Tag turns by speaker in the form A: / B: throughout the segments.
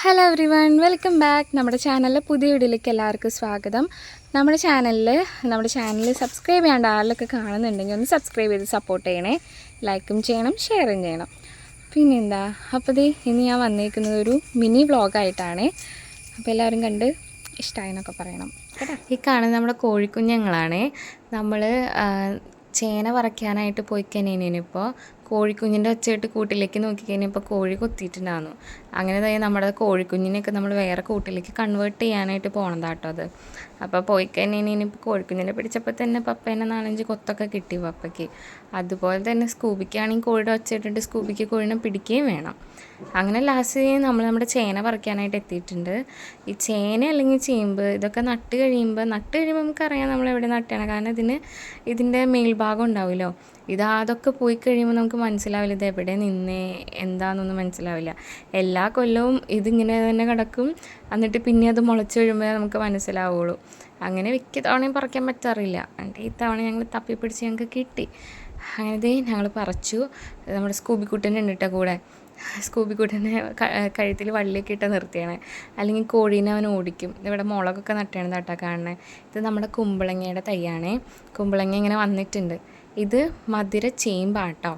A: Hello everyone welcome back നമ്മുടെ ചാനലിലെ പുതിയ വീഡിയോയിലേക്ക് എല്ലാവർക്കും സ്വാഗതം. നമ്മുടെ ചാനലിൽ നമ്മുടെ ചാനൽ സബ്സ്ക്രൈബ് ചെയ്യാണ്ട് ആരിലൊക്കെ കാണുന്നുണ്ടെങ്കിൽ ഒന്ന് സബ്സ്ക്രൈബ് ചെയ്ത് സപ്പോർട്ട് ചെയ്യണേ. ലൈക്കും ചെയ്യണം ഷെയറും ചെയ്യണം. പിന്നെന്താ അപ്പോൾ ദേ ഇനി ഞാൻ വന്നേക്കുന്നത് ഒരു മിനി വ്ളോഗായിട്ടാണ് അപ്പോൾ എല്ലാവരും കണ്ട് ഇഷ്ടമായെന്നൊക്കെ പറയണം. കേട്ടോ? ഈ കാണുന്നത് നമ്മുടെ കോഴിക്കുഞ്ഞുങ്ങളാണ്. നമ്മൾ ചേന പറിക്കാനായിട്ട് പോയി കഴിഞ്ഞപ്പോൾ കോഴിക്കുഞ്ഞിന്റെ ഒച്ചയിട്ട് കൂട്ടിലേക്ക് നോക്കി കഴിഞ്ഞപ്പോൾ കോഴി കൊത്തിയിട്ടുണ്ടായിരുന്നു അങ്ങനെ തന്നെ നമ്മുടെ കോഴിക്കുഞ്ഞിനെയൊക്കെ നമ്മൾ വേറെ കൂട്ടിലേക്ക് കൺവേർട്ട് ചെയ്യാനായിട്ട് പോണതാട്ടോ അത്. അപ്പോൾ പോയി കഴിഞ്ഞാൽ ഇനിയിപ്പോൾ കോഴിക്കുഞ്ഞിനെ പിടിച്ചപ്പോൾ തന്നെ പപ്പേനെ നാലഞ്ച് കൊത്തൊക്കെ കിട്ടി പപ്പയ്ക്ക്. അതുപോലെ തന്നെ സ്കൂബിക്കാണെങ്കിൽ കോഴിയുടെ ഒച്ചയിട്ടിട്ട് സ്കൂബിക്ക് കോഴിനെ പിടിക്കുകയും വേണം. അങ്ങനെ ലാസ്റ്റ് നമ്മൾ നമ്മുടെ ചേന പറിക്കാനായിട്ട് എത്തിയിട്ടുണ്ട്. ഈ ചേന അല്ലെങ്കിൽ ചേമ്പ് ഇതൊക്കെ നട്ട് കഴിയുമ്പോൾ നട്ട് കഴിയുമ്പോൾ നമുക്കറിയാം നമ്മൾ എവിടെ നട്ടാണ്. കാരണം ഇതിന് ഇതിന്റെ മേൽഭാഗം ഉണ്ടാവുമല്ലോ. ഇത് അതൊക്കെ പോയി കഴിയുമ്പോൾ നമുക്ക് മനസ്സിലാവില്ല ഇത് എവിടെ നിന്നേ എന്താണെന്നൊന്നും മനസ്സിലാവില്ല. എല്ലാ കൊല്ലവും ഇതിങ്ങനെ തന്നെ കിടക്കും. എന്നിട്ട് പിന്നെ അത് മുളച്ച് കഴിയുമ്പോൾ നമുക്ക് മനസ്സിലാവുള്ളൂ. അങ്ങനെ മിക്ക തവണയും പറിക്കാൻ പറ്റാറില്ല. എന്നിട്ട് ഈ തവണ ഞങ്ങൾ തപ്പി പിടിച്ച് ഞങ്ങൾക്ക് കിട്ടി. അങ്ങനെ ഞങ്ങൾ പറിച്ചു. നമ്മുടെ സ്കൂബിക്കുട്ടന്റെ ഉണ്ട് കേട്ടോ കൂടെ. സ്കൂബിക്കുട്ടനെ കഴുത്തിൽ വള്ളിയൊക്കെ ഇട്ട് നിർത്തിയാണ്. അല്ലെങ്കിൽ കോഴീനെ അവൻ ഓടിക്കും. ഇവിടെ മുളകൊക്കെ നട്ടാണ് തട്ടാ കാണുന്നത് ഇത് നമ്മുടെ കുമ്പളങ്ങയുടെ തൈയാണേ. കുമ്പളങ്ങ ഇങ്ങനെ വന്നിട്ടുണ്ട്. ഇത് മധുര ചേമ്പാട്ടോ.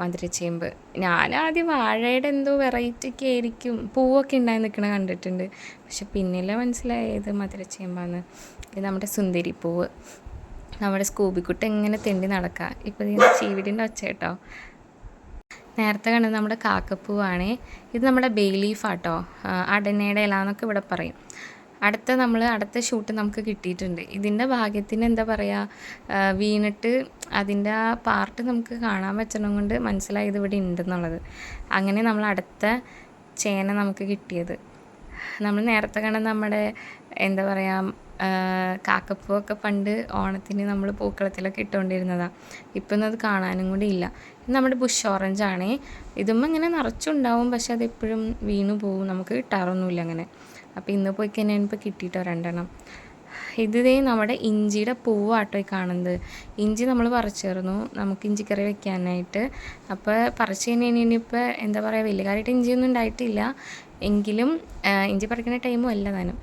A: മധുരച്ചേമ്പ് ഞാൻ ആദ്യം വാഴയുടെ എന്തോ വെറൈറ്റിക്ക് ആയിരിക്കും. പൂവൊക്കെ ഉണ്ടായി നിൽക്കണ കണ്ടിട്ടുണ്ട്. പക്ഷെ പിന്നില്ല മനസ്സിലായത് മധുരച്ചേമ്പാന്ന് ഇത് നമ്മുടെ സുന്ദരി പൂവ്. നമ്മുടെ സ്കൂബിക്കുട്ട് എങ്ങനെ തെണ്ടി നടക്കുക ഇപ്പോൾ ഇതിന് ചീവിടിന്റെ ഒച്ച കേട്ടോ നേരത്തെ കണ്ടത് നമ്മുടെ കാക്കപ്പൂവാണേ. ഇത് നമ്മുടെ ബേ ലീഫാട്ടോ. അടനയുടെ ഇല എന്നൊക്കെ ഇവിടെ പറയും. അടുത്ത നമ്മൾ അടുത്ത ഷൂട്ട് നമുക്ക് കിട്ടിയിട്ടുണ്ട്. ഇതിന്റെ ഭാഗ്യത്തിന് എന്താ പറയുക വീണിട്ട് അതിന്റെ ആ പാർട്ട് നമുക്ക് കാണാൻ പറ്റണം കൊണ്ട് മനസ്സിലായത് ഇവിടെ ഉണ്ടെന്നുള്ളത് അങ്ങനെ നമ്മൾ അടുത്ത ചേന നമുക്ക് കിട്ടിയത്. നമ്മൾ നേരത്തെ കണ്ട നമ്മുടെ എന്താ പറയുക കാക്കപ്പൂവൊക്കെ പണ്ട് ഓണത്തിന് നമ്മൾ പൂക്കളത്തിലൊക്കെ ഇട്ടുകൊണ്ടിരുന്നതാണ് ഇപ്പം അത് കാണാനും കൂടി ഇല്ല. നമ്മുടെ ബുഷ് ഓറഞ്ച് ആണ്. ഇതും ഇങ്ങനെ നിറച്ചുണ്ടാവും പക്ഷെ അതെപ്പോഴും വീണു പോവും. നമുക്ക് കിട്ടാറൊന്നുമില്ല അങ്ങനെ. അപ്പോൾ ഇന്ന് പോയി കഴിഞ്ഞാൽ ഇപ്പോൾ കിട്ടിയിട്ടോ രണ്ടെണ്ണം. ഇത് നമ്മുടെ ഇഞ്ചിയുടെ പൂവാട്ടോ ഈ കാണുന്നത്. ഇഞ്ചി നമ്മൾ പറിച്ചിരുന്നു. നമുക്ക് ഇഞ്ചിക്കറി വെക്കാനായിട്ട്. അപ്പോൾ പറിച്ച് കഴിഞ്ഞ് ഇനിയിപ്പോൾ എന്താ പറയുക വലിയ കാര്യമായിട്ട് ഇഞ്ചിയൊന്നും ഉണ്ടായിട്ടില്ല. എങ്കിലും ഇഞ്ചി പറിക്കുന്ന ടൈമും അല്ല താനും.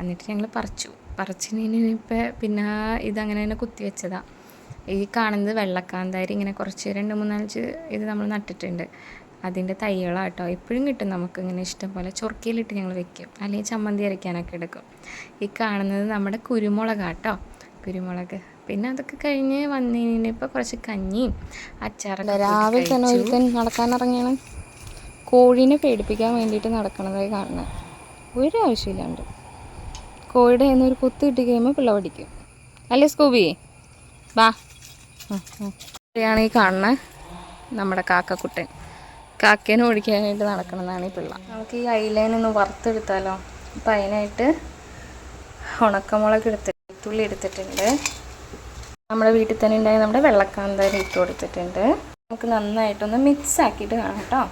A: എന്നിട്ട് ഞങ്ങൾ പറിച്ചു. പറിച്ചിനിപ്പോൾ പിന്നെ ഇതങ്ങനെ തന്നെ കുത്തി വെച്ചതാണ് ഈ കാണുന്നത് വെള്ളക്കാന്താരി ഇങ്ങനെ കുറച്ച് രണ്ട് മൂന്നാലഞ്ച് ഇത് നമ്മൾ നട്ടിട്ടുണ്ട്. അതിന്റെ തൈകളാട്ടോ. എപ്പോഴും കിട്ടും നമുക്ക് ഇങ്ങനെ ഇഷ്ടം പോലെ. ചൊറുക്കയിലിട്ട് ഞങ്ങൾ വെക്കും. അല്ലെങ്കിൽ ചമ്മന്തി അരയ്ക്കാനൊക്കെ എടുക്കും. ഈ കാണുന്നത് നമ്മുടെ കുരുമുളകാട്ടോ. കുരുമുളക്. പിന്നെ അതൊക്കെ കഴിഞ്ഞ് വന്നതിനിപ്പോൾ കുറച്ച് കഞ്ഞിയും അച്ചാറൊക്കെ
B: രാവിലെ തന്നെ ഒരുത്തൻ നടക്കാനിറങ്ങിയാണ് കോഴീനെ പേടിപ്പിക്കാൻ വേണ്ടിയിട്ട് നടക്കണതായി കാണുന്നത് ഒരു ആവശ്യമില്ലാണ്ട്. കോഴിയുടെ കയ്യിൽ നിന്ന് ഒരു കുത്ത് കിട്ടി കഴിയുമ്പോൾ പിള്ള പഠിക്കും. അല്ലേ സ്കൂബി? വാ. ാണ്
A: ഈ കാണുന്നത് നമ്മുടെ കാക്കക്കുട്ടൻ. കാക്കേനെ ഓടിക്കാനായിട്ട് നടക്കണമെന്നാണ് ഈ പിള്ള. നമുക്ക് ഈ ഐലൈൻ ഒന്ന് വറുത്തെടുത്താലോ? അപ്പം അതിനായിട്ട് ഉണക്കമുളക് എടുത്ത് തുള്ളി എടുത്തിട്ടുണ്ട്. നമ്മുടെ വീട്ടിൽ തന്നെ ഉണ്ടായ നമ്മുടെ വെള്ളക്കാന്താരി ഇട്ട് കൊടുത്തിട്ടുണ്ട്. നമുക്ക് നന്നായിട്ടൊന്ന് മിക്സ് ആക്കിയിട്ട് കാണാം കേട്ടോ.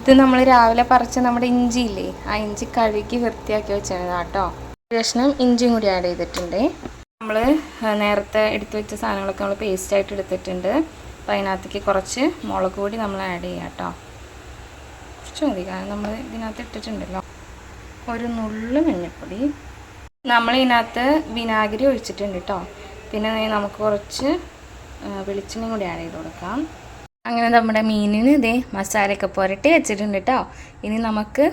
A: ഇത് നമ്മൾ രാവിലെ പറിച്ച നമ്മുടെ ഇഞ്ചി ഇല്ലേ? ആ ഇഞ്ചി കഴുകി വൃത്തിയാക്കി വെച്ചതാണ് കേട്ടോ. കഷ്ണം ഇഞ്ചിയും കൂടി ആഡ് ചെയ്തിട്ടുണ്ട്. നമ്മൾ നേരത്തെ എടുത്തു വെച്ച സാധനങ്ങളൊക്കെ നമ്മൾ പേസ്റ്റായിട്ട് എടുത്തിട്ടുണ്ട്. അപ്പോൾ അതിനകത്തേക്ക് കുറച്ച് മുളക് പൊടി നമ്മൾ ആഡ് ചെയ്യാം കേട്ടോ. കുറച്ച് മതി കാരണം നമ്മൾ ഇതിനകത്ത് ഇട്ടിട്ടുണ്ടല്ലോ. ഒരു നുള്ളു മഞ്ഞൾപ്പൊടി നമ്മൾ ഇതിനകത്ത് വിനാഗിരി ഒഴിച്ചിട്ടുണ്ട് കേട്ടോ പിന്നെ നമുക്ക് കുറച്ച് വെളിച്ചെണ്ണയും കൂടി ആഡ് ചെയ്ത് കൊടുക്കാം. അങ്ങനെ നമ്മുടെ മീനിന് ഇതേ മസാലയൊക്കെ പുരട്ടി വെച്ചിട്ടുണ്ട് കേട്ടോ ഇനി നമുക്ക്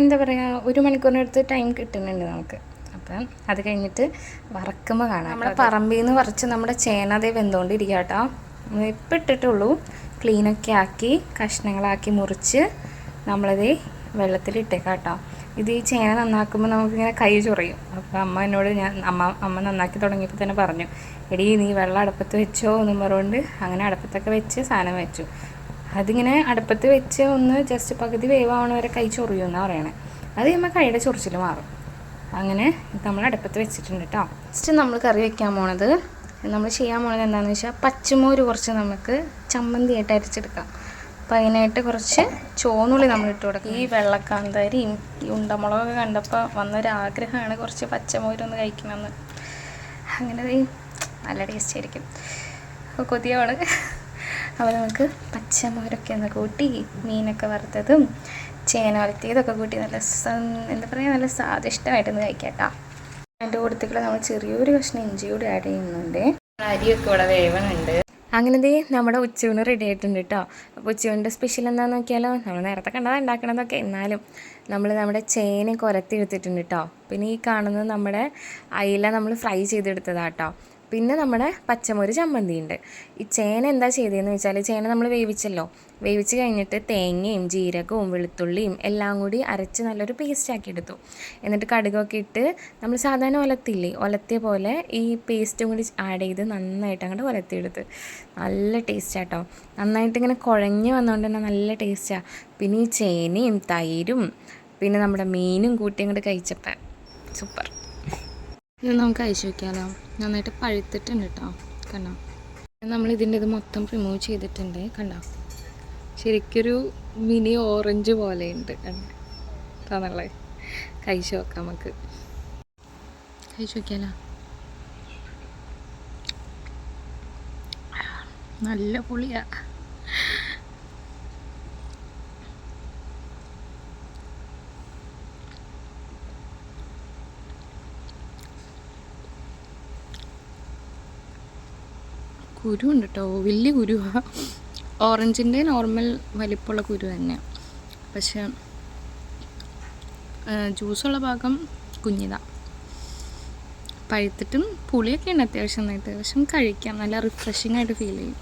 A: എന്താ പറയുക ഒരു മണിക്കൂറിനടുത്ത് ടൈം കിട്ടുന്നുണ്ട് നമുക്ക്. അപ്പം അത് കഴിഞ്ഞിട്ട് വറക്കുമ്പോൾ കാണാം നമ്മുടെ പറമ്പിൽ നിന്ന് കുറച്ച് നമ്മുടെ ചേന അതേ വെന്തുകൊണ്ടിരിക്കുക കേട്ടോ ഇപ്പം ഇട്ടിട്ടുള്ളൂ. ക്ലീനൊക്കെ ആക്കി കഷ്ണങ്ങളാക്കി മുറിച്ച് നമ്മളത് വെള്ളത്തിലിട്ടേക്കാം കേട്ടോ ഇത് ഈ ചേന നന്നാക്കുമ്പോൾ നമുക്കിങ്ങനെ കൈ ചൊറിയും. അപ്പോൾ അമ്മ എന്നോട് ഞാൻ അമ്മ അമ്മ നന്നാക്കി തുടങ്ങിയപ്പോൾ തന്നെ പറഞ്ഞു എടി നീ വെള്ളം അടുപ്പത്ത് വെച്ചോ? എന്നും പറഞ്ഞുകൊണ്ട് അങ്ങനെ അടുപ്പത്തൊക്കെ വെച്ച് സാധനം വെച്ചു. അതിങ്ങനെ അടുപ്പത്ത് വെച്ച് ഒന്ന് ജസ്റ്റ് പകുതി വേവാവണ വരെ കൈ ചൊറിയുമെന്നാണ് പറയണേ. അത് കഴിയുമ്പോൾ കൈയുടെ ചൊറിച്ചിൽ മാറും. അങ്ങനെ നമ്മൾ അടുപ്പത്ത് വെച്ചിട്ടുണ്ട് കേട്ടോ ജസ്റ്റ് നമ്മൾ കറി വെക്കാൻ പോണത് നമ്മൾ ചെയ്യാൻ പോണത് എന്താണെന്ന് വെച്ചാൽ പച്ചമോര് കുറച്ച് നമുക്ക് ചമ്മന്തിയായിട്ട് അരച്ചെടുക്കാം. അപ്പോൾ അതിനായിട്ട് കുറച്ച് ചോന്നുള്ളി നമ്മൾ ഇട്ട് കൊടുക്കും ഈ വെള്ളക്കാന്താരിയും ഈ ഉണ്ടമുളകൊക്കെ കണ്ടപ്പോൾ വന്നൊരാഗ്രഹമാണ് കുറച്ച് പച്ചമോരൊന്ന് കഴിക്കണമെന്ന്. അങ്ങനെ നല്ല ടേസ്റ്റ് ആയിരിക്കും. അപ്പോൾ കൊതിയാണ് അപ്പോൾ നമുക്ക് പച്ചമോരൊക്കെ ഒന്ന് കൂട്ടി മീനൊക്കെ വറുത്തതും ചേന വരുത്തിയതൊക്കെ കൂട്ടി നല്ല എന്താ പറയുക നല്ല സ്വാദിഷ്ടമായിട്ടൊന്ന് കഴിക്കാം കേട്ടോ അതിന്റെ കൂട്ടത്തിൽ നമ്മൾ ചെറിയൊരു കഷ്ണം ഇഞ്ചി കൂടി ആഡ് ചെയ്യുന്നുണ്ട്. അരിയൊക്കെ ഇവിടെ വേവണുണ്ട്. അങ്ങനെ ദേ നമ്മുടെ ഉച്ചയൂണ് റെഡി ആയിട്ടുണ്ട് കേട്ടോ അപ്പോൾ ഉച്ചയൂണിന്റെ സ്പെഷ്യൽ എന്താണെന്ന് നോക്കിയാലോ നമ്മൾ നേരത്തെ കണ്ടതാണ് ഉണ്ടാക്കണതൊക്കെ എന്നാലും നമ്മൾ നമ്മുടെ ചേന കുരത്തി എടുത്തിട്ടുണ്ട് കേട്ടോ പിന്നെ ഈ കാണുന്നത് നമ്മുടെ അയില നമ്മൾ ഫ്രൈ ചെയ്തെടുത്തതാണ് കേട്ടോ പിന്നെ നമ്മുടെ പച്ചമുരി ചമ്മന്തി ഉണ്ട് ഈ ചേന എന്താ ചെയ്തതെന്ന് വെച്ചാൽ ചേന നമ്മൾ വേവിച്ചല്ലോ. വേവിച്ച് കഴിഞ്ഞിട്ട് തേങ്ങയും ജീരകവും വെളുത്തുള്ളിയും എല്ലാം കൂടി അരച്ച് നല്ലൊരു പേസ്റ്റ് ആക്കി എടുത്തു. എന്നിട്ട് കടുകൊക്കെ ഇട്ട് നമ്മൾ സാധാരണ ഒലത്തില്ലേ? ഒലത്തിയ പോലെ ഈ പേസ്റ്റും കൂടി ആഡ് ചെയ്ത് നന്നായിട്ട് അങ്ങോട്ട് ഒലത്തിയെടുത്ത് നല്ല ടേസ്റ്റാട്ടോ നന്നായിട്ട് ഇങ്ങനെ കുഴഞ്ഞ് വന്നുകൊണ്ട് തന്നെ നല്ല ടേസ്റ്റാണ് പിന്നെ ഈ ചേനയും തൈരും പിന്നെ നമ്മുടെ മീനും കൂട്ടി അങ്ങോട്ട് കഴിച്ചപ്പോൾ സൂപ്പർ.
B: ഇത് നമുക്ക് അയച്ചു വെക്കാമല്ലോ നന്നായിട്ട് പഴുത്തിട്ടുണ്ട് കേട്ടോ കണ്ടോ? നമ്മൾ ഇതിന്റെ ഇത് മൊത്തം റിമൂവ് ചെയ്തിട്ടുണ്ട് കണ്ടോ? ശരിക്കൊരു മിനി ഓറഞ്ച് പോലെയുണ്ട് കണ്ടോ? തോന്നല്ലേ കഴിച്ചു നോക്കാം നമുക്ക്. കഴിച്ചു നോക്കിയാലോ? നല്ല പുളിയാ. കുരു ഉണ്ട് കേട്ടോ വലിയ കുരുവാ. ഓറഞ്ചിന്റെ നോർമൽ വലിപ്പമുള്ള കുരു തന്നെയാണ് പക്ഷെ ജ്യൂസുള്ള ഭാഗം കുഞ്ഞിതാ. പഴുത്തിട്ടും പുളിയൊക്കെ ഉണ്ട് അത്യാവശ്യം നന്നായിട്ട്. പക്ഷെ കഴിക്കാം. നല്ല റിഫ്രഷിംഗ് ആയിട്ട് ഫീൽ ചെയ്യും.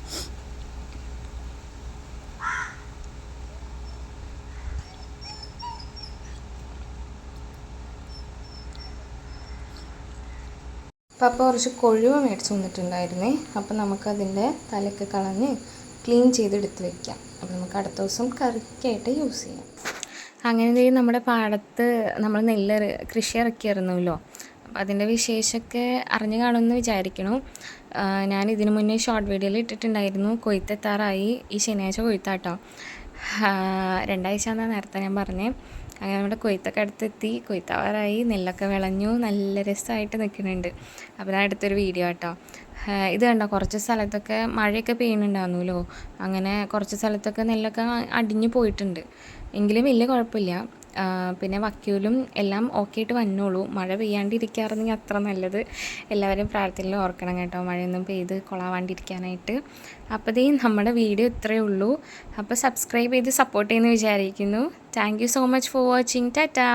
A: പപ്പ കുറച്ച് കൊഴുവ മേടിച്ച് വന്നിട്ടുണ്ടായിരുന്നേ. അപ്പോൾ നമുക്കതിന്റെ തലയൊക്കെ കളഞ്ഞ് ക്ലീൻ ചെയ്തെടുത്ത് വെക്കാം. അപ്പോൾ നമുക്ക് അടുത്ത ദിവസം കറിക്കായിട്ട് യൂസ് ചെയ്യാം. അങ്ങനെ നമ്മുടെ പാടത്ത് നമ്മൾ നെല്ല് കൃഷി ഇറക്കിയിരുന്നല്ലോ അപ്പം അതിന്റെ വിശേഷമൊക്കെ അറിഞ്ഞു കാണുമെന്ന് വിചാരിക്കണം. ഞാൻ ഇതിനു മുന്നേ ഷോർട്ട് വീഡിയോയിൽ ഇട്ടിട്ടുണ്ടായിരുന്നു. കൊയ്ത്തെത്താറായി. ഈ ശനിയാഴ്ച കൊയ്ത്താട്ടോ. രണ്ടാഴ്ച എന്നാണ് നേരത്തെ ഞാൻ പറഞ്ഞേ. അങ്ങനെ നമ്മുടെ കൊയ്ത്തൊക്കെ അടുത്തെത്തി കൊയ്ത്താവാറായി നെല്ലൊക്കെ വിളഞ്ഞു നല്ല രസമായിട്ട് നിൽക്കുന്നുണ്ട്. അപ്പോൾ ഞാൻ അടുത്തൊരു വീഡിയോ കേട്ടോ ഇത് കണ്ടോ? കുറച്ച് സ്ഥലത്തൊക്കെ മഴയൊക്കെ പെയ്യുന്നുണ്ടായിരുന്നല്ലോ. അങ്ങനെ കുറച്ച് സ്ഥലത്തൊക്കെ നെല്ലൊക്കെ അടിഞ്ഞു പോയിട്ടുണ്ട്. എങ്കിലും വലിയ കുഴപ്പമില്ല. പിന്നെ വക്യൂലും എല്ലാം ഓക്കെ ആയിട്ട് വന്നോളൂ. മഴ പെയ്യാണ്ടിരിക്കാറുണ്ടെങ്കിൽ അത്ര നല്ലത്. എല്ലാവരും പ്രാർത്ഥനയിൽ ഓർക്കണം കേട്ടോ. മഴയൊന്നും പെയ്ത് കൊളാവാണ്ടിരിക്കാനായിട്ട്. അപ്പോൾ ദേ നമ്മുടെ വീഡിയോ ഇത്രയേ ഉള്ളൂ. അപ്പോൾ സബ്സ്ക്രൈബ് ചെയ്ത് സപ്പോർട്ട് ചെയ്യുന്നു വിചാരിക്കുന്നു. Thank so much for watching Tata